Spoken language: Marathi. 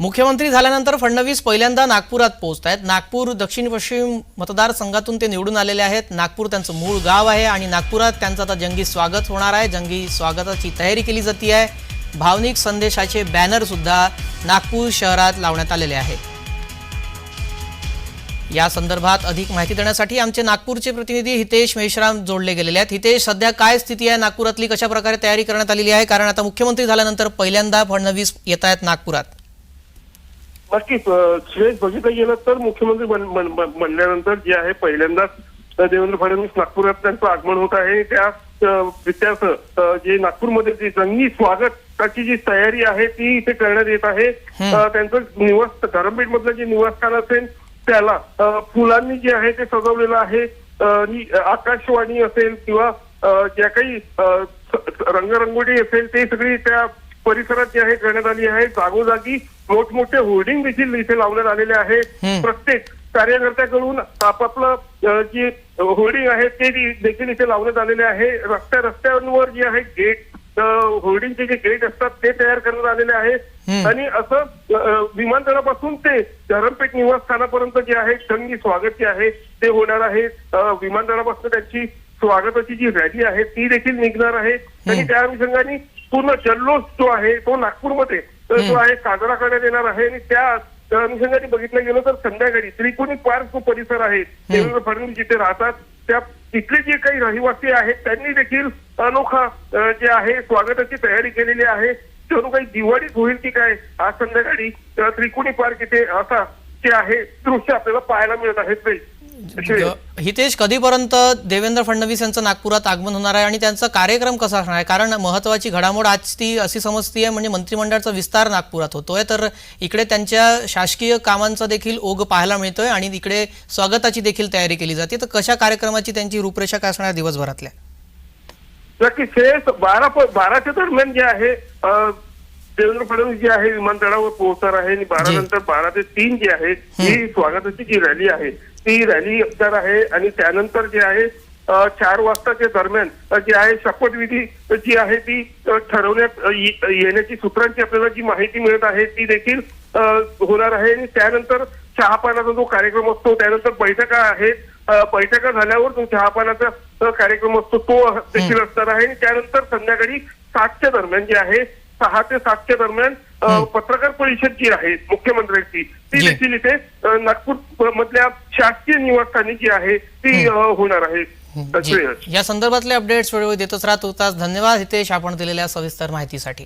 मुख्यमंत्री झाल्यानंतर फडणवीस पहिल्यांदा नागपुरात पोहोचत आहेत. नागपूर दक्षिण पश्चिम मतदारसंघातून ते निवडून आलेले आहेत. नागपूर त्यांचं मूळ गाव आहे आणि नागपुरात त्यांचं आता जंगी स्वागत होणार आहे. जंगी स्वागताची तयारी केली जाते आहे भावनिक संदेशाचे बॅनरसुद्धा नागपूर शहरात लावण्यात आलेले आहेत या संदर्भात अधिक माहिती देण्यासाठी आमचे नागपूरचे प्रतिनिधी हितेश मेश्राम जोडले गेलेले आहेत. हितेश सध्या काय स्थिती आहे? नागपुरातली कशा प्रकारे तयारी करण्यात आलेली आहे? कारण आता मुख्यमंत्री झाल्यानंतर पहिल्यांदा फडणवीस येत आहेत नागपुरात. नक्कीच सुरेश बघितलं गेलं तर मुख्यमंत्री बनल्यानंतर जे आहे पहिल्यांदाच देवेंद्र फडणवीस नागपुरात त्यांचं आगमन होत आहे. त्या अं, जे नागपूरमध्ये जी जंगी स्वागताची जी तयारी आहे ती इथे करण्यात येत आहे. त्यांचं निवास धरमपेठ मधलं जे निवासस्थान असेल त्याला फुलांनी जे आहे ते सजवलेलं आहे. आकाशवाणी असेल किंवा ज्या काही रंगरंगोटी असेल ते सगळी त्या परिसरात जे आहे करण्यात आली आहे. जागोजागी मोठमोठे होर्डिंग देखील इथे लावण्यात आलेले आहे. प्रत्येक कार्यकर्त्याकडून आपापलं जे होर्डिंग आहे ते देखील इथे लावण्यात आलेले आहे. रस्त्या रस्त्यांवर जे आहे गेट होर्डिंगचे जे गेट असतात ते तयार करण्यात आलेले आहे. आणि असं विमानतळापासून ते धरमपेठ निवासस्थानापर्यंत जे आहे जंगी स्वागत जे आहे ते होणार आहे. विमानतळापासून त्यांची स्वागताची जी रॅली आहे ती देखील निघणार आहे. आणि त्या अनुषंगाने पूर्ण जल्लोष जो आहे तो नागपूरमध्ये अ, जो आहे साजरा करण्यात येणार आहे आणि त्या त्या अनुषंगाने बघितलं गेलं तर संध्याकाळी त्रिकोणी पार्क जो परिसर आहे देवेंद्र फडणवीस जिथे राहतात त्या तिथले जे काही रहिवासी आहेत त्यांनी देखील अनोखा जे आहे स्वागताची तयारी केलेली आहे जणू काही दिवाळीच होईल की काय आज संध्याकाळी त्रिकोणी पार्क इथे असा जे आहे दृश्य आपल्याला पाहायला मिळत आहे ते. श्रेयस. ग- हितेश कधीपर्यंत देवेंद्र फडणवीस यांचं नागपुरात आगमन होणार आहे आणि त्यांचा कार्यक्रम कसा असणार आहे? कारण महत्वाची घडामोड आज ती अशी समजती आहे म्हणजे मंत्रिमंडळाचा विस्तार नागपुरात होतोय. तर इकडे त्यांच्या शासकीय कामांचा देखील ओघ पाहायला मिळतोय आणि इकडे स्वागताची देखील तयारी केली जाते. तर कशा कार्यक्रमाची त्यांची रूपरेषा काय असणार आहे दिवसभरातल्या? नक्की श्रेयस बारा बाराच्या दरम्यान जे आहे देवेंद्र फडणवीस जे आहे विमानतळावर पोहोचणार आहे आणि बारा. नंतर बारा ते तीन जे आहे ही स्वागताची जी रॅली आहे ती रॅली असणार आहे आणि त्यानंतर जे आहे चार वाजताच्या दरम्यान जे आहे शपथविधी जी आहे ती ठरवण्यात येण्याची सूत्रांची आपल्याला जी माहिती मिळत आहे ती देखील होणार आहे आणि त्यानंतर चहापानाचा जो कार्यक्रम असतो त्यानंतर बैठका आहेत. बैठका झाल्यावर जो चहापानाचा कार्यक्रम असतो तो देखील असणार आहे आणि त्यानंतर संध्याकाळी सातच्या दरम्यान जे आहे सहा ते सातच्या दरम्यान पत्रकार परिषद जी आहे मुख्यमंत्र्यांची ती. देखील इथे नागपूर मधल्या शासकीय निवासस्थानी जी आहे ती होणार आहे. या संदर्भातले अपडेट्स वेळोवेळी देतच राहत. होताच धन्यवाद हितेश आपण दिलेल्या सविस्तर माहितीसाठी.